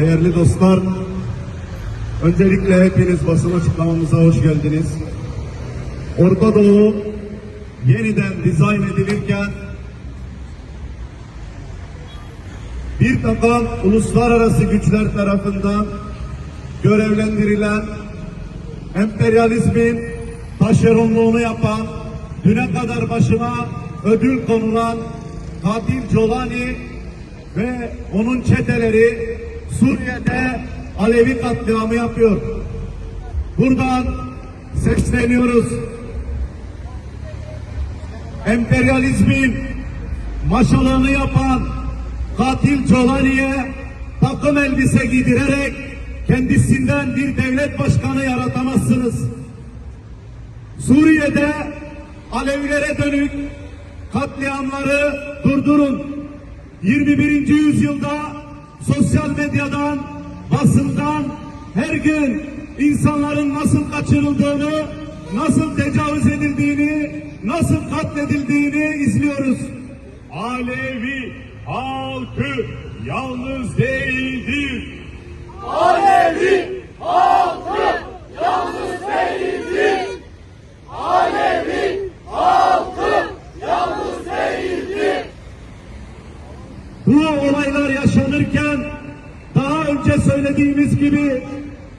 Değerli dostlar, öncelikle hepiniz basın açıklamamıza hoş geldiniz. Orta Doğu yeniden dizayn edilirken bir takım uluslararası güçler tarafından görevlendirilen emperyalizmin taşeronluğunu yapan, düne kadar başına ödül konulan katil Colani ve onun çeteleri Suriye'de Alevi katliamı yapıyor. Buradan sesleniyoruz. Emperyalizmin maşalığını yapan katil Colani'ye takım elbise giydirerek kendisinden bir devlet başkanı yaratamazsınız. Suriye'de Alevilere dönük katliamları durdurun. 21. yüzyılda sosyal medyadan, basından her gün insanların nasıl kaçırıldığını, nasıl tecavüz edildiğini, nasıl katledildiğini izliyoruz. Alevi halkı yalnız değildir. Alevi halkı yalnız değildir. Alevi halkı yalnız değildir. Bu olaylar yaşanırken daha önce söylediğimiz gibi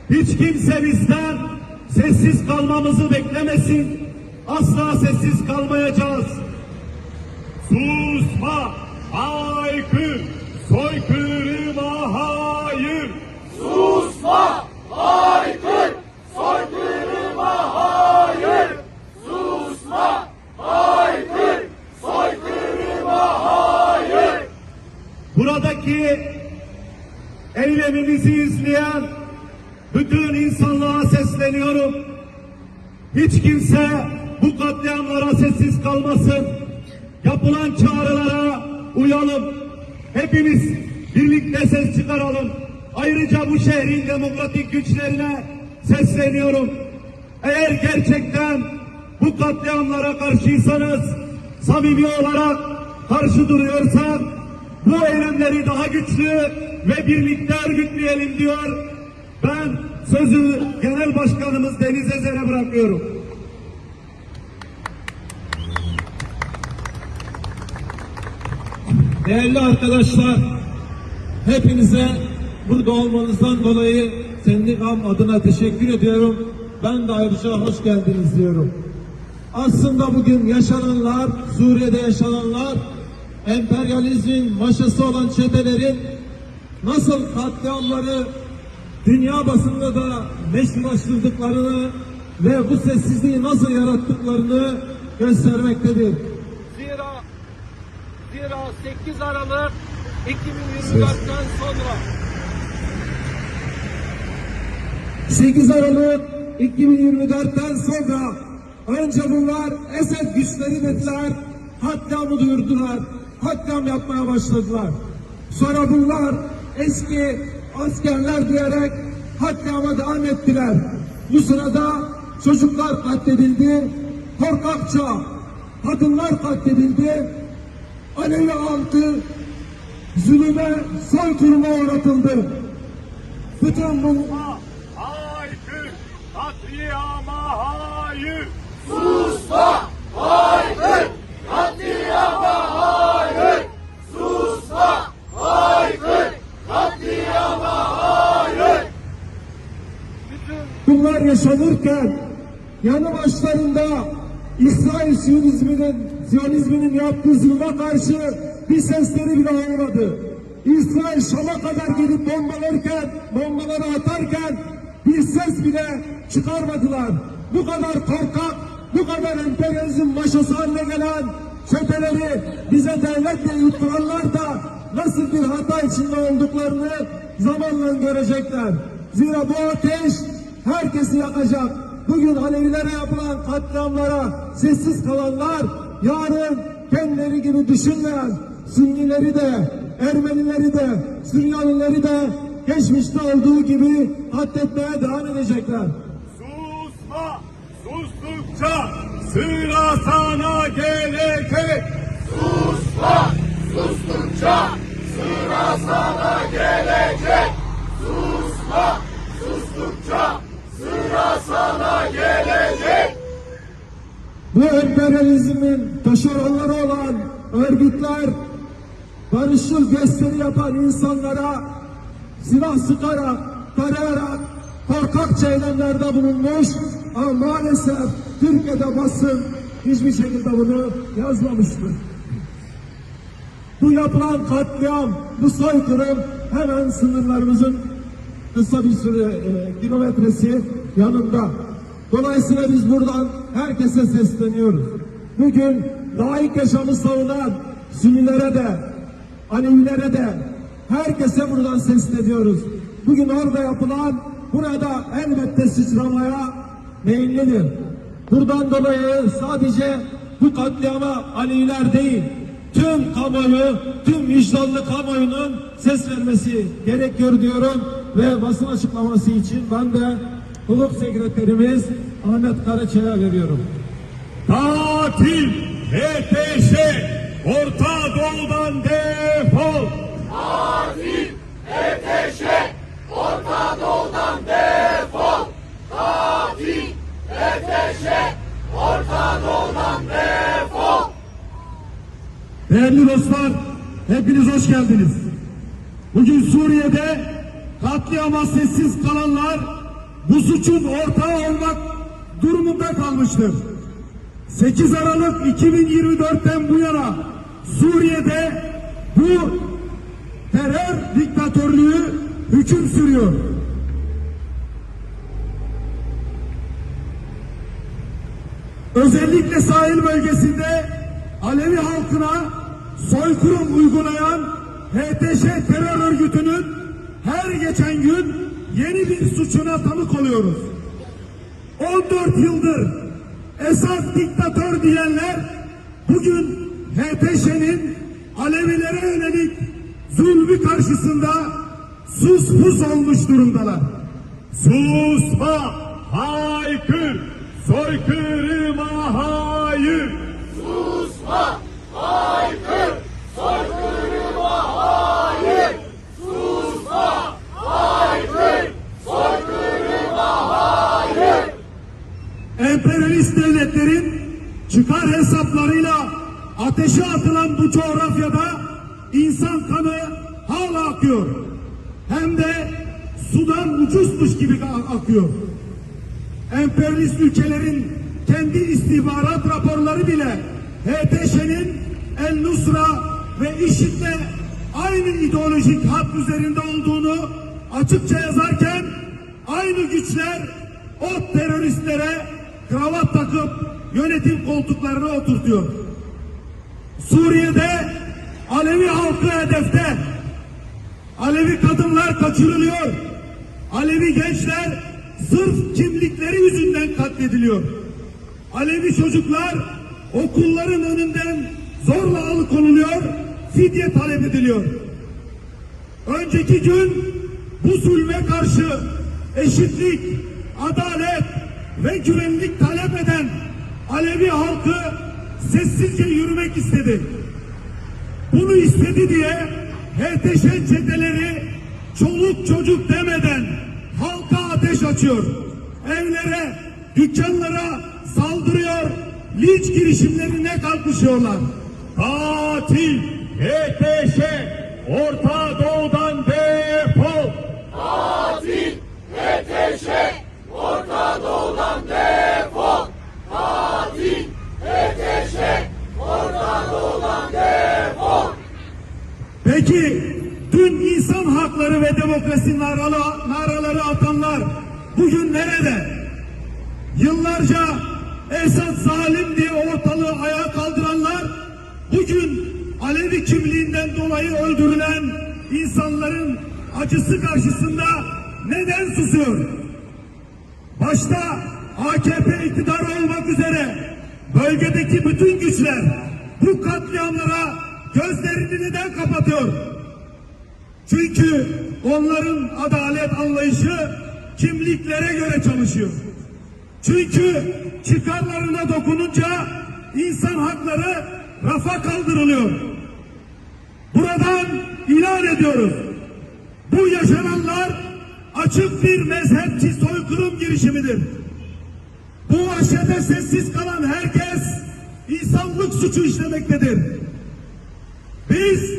hiç kimse bizden sessiz kalmamızı beklemesin. Asla sessiz kalmayacağız. Susma, haykır, soykırıma hayır. Susma, haykır, soykırıma hayır. Susma, haykır, soykırıma hayır. Buradaki eylemimizi izleyen bütün insanlığa sesleniyorum. Hiç kimse bu katliamlara sessiz kalmasın. Yapılan çağrılara uyalım. Hepimiz birlikte ses çıkaralım. Ayrıca bu şehrin demokratik güçlerine sesleniyorum. Eğer gerçekten bu katliamlara karşıysanız, samimi olarak karşı duruyorsak, bu eylemleri daha güçlü ve birlikte örgütleyelim diyor. Ben sözü Genel Başkanımız Deniz Ezer'e bırakıyorum. Değerli arkadaşlar, hepinize burada olmanızdan dolayı sendikam adına teşekkür ediyorum. Ben de ayrıca hoş geldiniz diyorum. Aslında bugün yaşananlar, Suriye'de yaşananlar, emperyalizmin maşası olan çetelerin nasıl katliamları dünya basında da meşrulaştırdıklarını ve bu sessizliği nasıl yarattıklarını göstermektedir. Zira zira 8 Aralık 2024'ten sonra. 8 Aralık 2024'ten sonra önce bunlar Esed güçleri dediler, katliamı duyurdular, katliam yapmaya başladılar. Sonra bunlar eski askerler diyerek katliama devam ettiler. Bu sırada çocuklar katledildi, korkakça kadınlar katledildi, Alevi halkı zulüme, soykırıma uğratıldı. Bütün bu Haykır, katliama hayır. Susma, haykır, katliama hayır. Susma, haykır, katliama hayır. bütün bunlar yaşanırken yanı başlarında İsrail Siyonizminin, Siyonizminin yaptığı zulme karşı bir sesleri bile olmadı. İsrail Şam'a kadar gelip bombalarken, bombaları atarken bir ses bile çıkarmadılar. Bu kadar korkak, bu kadar emperyalizm maşası haline gelen çeteleri bize devletle yutturanlar da nasıl bir hata içinde olduklarını zamanla görecekler. Zira bu ateş herkesi yakacak. Bugün Alevilere yapılan katliamlara sessiz kalanlar yarın kendileri gibi düşünmeyen Sünnileri de, Ermenileri de, Süryanileri de geçmişte olduğu gibi katletmeye devam edecekler. Susma, sustukça sıra sana gelecek. Susma, sustukça sıra sana gelecek sıra sana gelecek. Bu emperyalizmin taşeronları olan örgütler barışçıl gösteri yapan insanlara silah sıkarak, tarayarak korkakça eylemlerde bulunmuş ama maalesef Türkiye'de basın hiçbir şekilde bunu yazmamıştır. Bu yapılan katliam, bu soykırım hemen sınırlarımızın kısa bir süre e, kilometresi yanında. Dolayısıyla biz buradan herkese sesleniyoruz. Bugün layık yaşamı savunan Sünnilere de, Alevilere de herkese buradan sesleniyoruz. Bugün orada yapılan burada elbette sıçramaya meyillidir. Buradan dolayı sadece bu katliama Aleviler değil, tüm kamuoyu, tüm vicdanlı kamuoyunun ses vermesi gerekiyor diyorum ve basın açıklaması için ben de hukuk sekreterimiz Ahmet Karaçay'a veriyorum. Katil HTŞ Orta Doğu'dan defol. Değerli dostlar, hepiniz hoş geldiniz. Bugün Suriye'de katliama sessiz kalanlar bu suçun ortağı olmak durumunda kalmıştır. 8 Aralık 2024'ten bu yana Suriye'de bu terör diktatörlüğü hüküm sürüyor. Özellikle sahil bölgesinde Alevi halkına soykırım uygulayan HTŞ terör örgütünün her geçen gün yeni bir suçuna tanık oluyoruz. 14 yıldır esas diktatör diyenler bugün HTŞ'nin Alevilere yönelik zulmü karşısında sus pus olmuş durumdalar. Susma, haykır, soykırıma hayır. emperyalist çıkar hesaplarıyla ateşe atılan bu coğrafyada insan kanı hala akıyor. Hem de sudan ucuzmuş gibi ak- akıyor. Emperyalist ülkelerin kendi istihbarat raporları bile HTŞ'nin El Nusra ve IŞİD'le aynı ideolojik hat üzerinde olduğunu açıkça yazarken aynı güçler o teröristlere kravat takıp yönetim koltuklarına oturtuyor. Suriye'de Alevi halkı hedefte. Alevi kadınlar kaçırılıyor. Alevi gençler sırf kimlikleri yüzünden katlediliyor. Alevi çocuklar okulların önünden zorla alıkonuluyor, fidye talep ediliyor. Önceki gün bu zulme karşı eşitlik, adalet ve güvenlik talep eden Alevi halkı sessizce yürümek istedi. Bunu istedi diye HTŞ çeteleri çoluk çocuk demeden halka ateş açıyor. Evlere, dükkanlara saldırıyor, linç girişimlerine kalkışıyorlar. Katil HTŞ Orta Doğu'dan defol. Peki dün insan hakları ve demokrasi naralı, naraları atanlar bugün nerede? Yıllarca Esad zalim diye ortalığı ayağa kaldıranlar bugün Alevi kimliğinden dolayı öldürülen insanların acısı karşısında neden susuyor? Başta AKP iktidarı olmak üzere bölgedeki bütün güçler bu katliamlara gözlerini neden kapatıyor? Çünkü onların adalet anlayışı kimliklere göre çalışıyor. Çünkü çıkarlarına dokununca insan hakları rafa kaldırılıyor. Buradan ilan ediyoruz. Bu yaşananlar açık bir mezhepçi soykırım girişimidir. Bu aşede sessiz kalan herkes insanlık suçu işlemektedir. Biz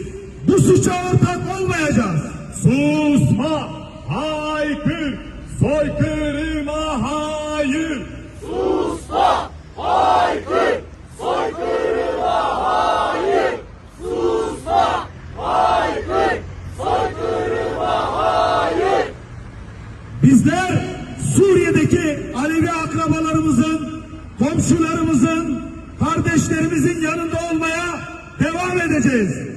bu suça ortak olmayacağız. Susma, haykır, soykırıma hayır. Susma, haykır, soykırıma hayır. Susma, haykır, soykırıma hayır. Bizler Suriye'deki Alevi akrabalarımızın, komşularımızın, kardeşlerimizin yanında olmaya devam edeceğiz.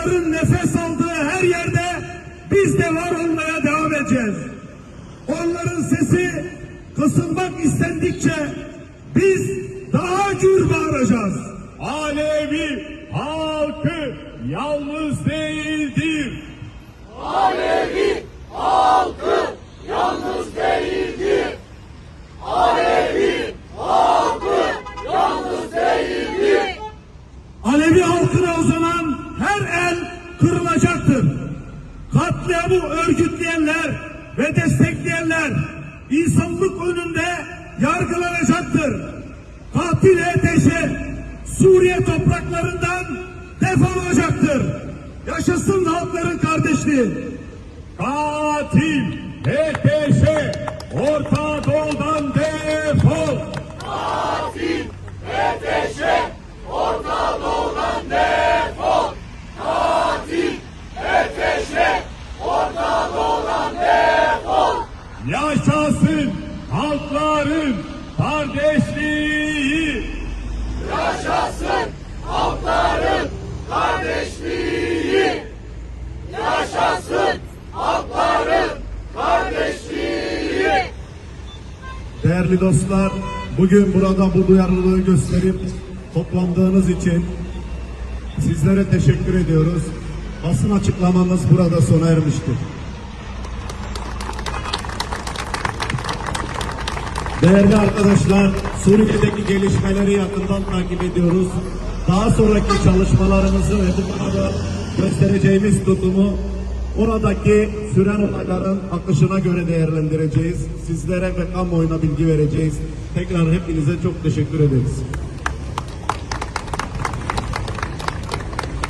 Onların nefes aldığı her yerde biz de var olmaya devam edeceğiz. Onların sesi kısılmak istendikçe biz daha gür bağıracağız. Alevi halkı yalnız değildir. Alevi halkı yalnız değildir. Alevi halkı yalnız değildir. Alevi halkına uzanan her el kırılacaktır. Katliamı örgütleyenler ve destekleyenler insanlık önünde yargılanacaktır. Katil HTŞ Suriye topraklarından defolacaktır. Yaşasın halkların kardeşliği. Katil HTŞ Orta Doğu'dan defol. Katil ateşe Orta Doğu'dan defol. Katil ateşe Orta Doğu'dan defol. Yaşasın halkların kardeşliği. Yaşasın halkların kardeşliği. Yaşasın halkların kardeşliği. Değerli dostlar, bugün burada bu duyarlılığı gösterip toplandığınız için sizlere teşekkür ediyoruz. Basın açıklamamız burada sona ermiştir. Değerli arkadaşlar, Suriye'deki gelişmeleri yakından takip ediyoruz. Daha sonraki çalışmalarımızı ve bu konuda göstereceğimiz tutumu oradaki süren olayların akışına göre değerlendireceğiz. Sizlere ve kamuoyuna bilgi vereceğiz. Tekrar hepinize çok teşekkür ederiz.